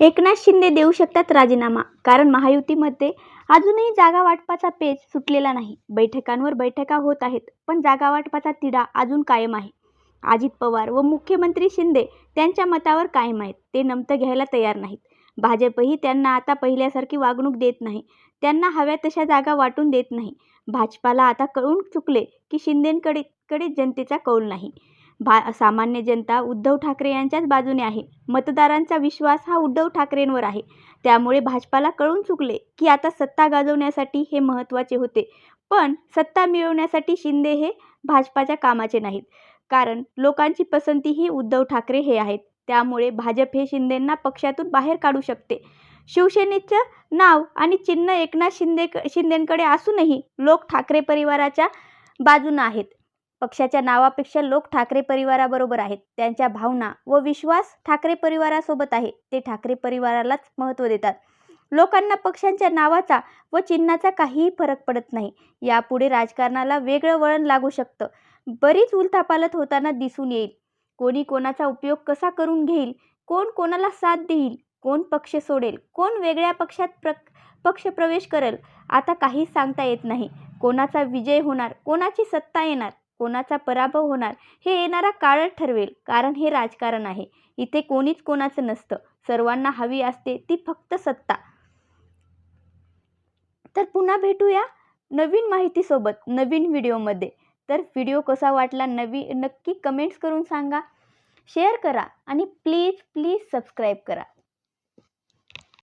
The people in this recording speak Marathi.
एकनाथ शिंदे देऊ शकतात राजीनामा. कारण महायुतीमध्ये अजूनही जागा वाटपाचा पेच सुटलेला नाही. बैठकांवर बैठका होत आहेत पण जागा वाटपाचा तिढा अजून कायम आहे. अजित पवार व मुख्यमंत्री शिंदे त्यांच्या मतावर कायम आहेत. ते नमतं घ्यायला तयार नाहीत. भाजपही त्यांना आता पहिल्यासारखी वागणूक देत नाही. त्यांना हव्या तशा जागा वाटून देत नाही. भाजपाला आता कळून चुकले की शिंदेंकडे कडे जनतेचा कौल नाही. भा सामान्य जनता उद्धव ठाकरे यांच्याच बाजूने आहे. मतदारांचा विश्वास हा उद्धव ठाकरेंवर आहे. त्यामुळे भाजपाला कळून चुकले की आता सत्ता गाजवण्यासाठी हे महत्त्वाचे होते. पण सत्ता मिळवण्यासाठी शिंदे हे भाजपाच्या कामाचे नाहीत. कारण लोकांची पसंती ही उद्धव ठाकरे हे आहेत. त्यामुळे भाजप हे शिंदेंना पक्षातून बाहेर काढू शकते. शिवसेनेचं नाव आणि चिन्ह एकनाथ शिंदे शिंदेंकडे असूनही लोक ठाकरे परिवाराच्या बाजूनं आहेत. पक्षाच्या नावापेक्षा लोक ठाकरे परिवाराबरोबर आहेत. त्यांच्या भावना व विश्वास ठाकरे परिवारासोबत आहे. ते ठाकरे परिवारालाच महत्त्व देतात. लोकांना पक्षांच्या नावाचा व चिन्हाचा काहीही फरक पडत नाही. यापुढे राजकारणाला वेगळं वळण लागू शकतं. बरीच उलथापालत होताना दिसून येईल. कोणी कोणाचा उपयोग कसा करून घेईल? कोण कोणाला साथ देईल? कोण पक्ष सोडेल? कोण वेगळ्या पक्षात प्र पक्ष प्रवेश करेल? आता काहीच सांगता येत नाही. कोणाचा विजय होणार? कोणाची सत्ता येणार? कोणाचा पराभव होणार हे येणारा काळच ठरवेल कारण हे राजकारण आहे. इथे कोणीच कोणाचं नसतं. सर्वांना हवी असते ती फक्त सत्ता. तर पुन्हा भेटूया नवीन माहितीसोबत नवीन व्हिडिओमध्ये. तर व्हिडिओ कसा वाटला नवी नक्की कमेंट्स करून सांगा. शेअर करा आणि प्लीज प्लीज सबस्क्राईब करा.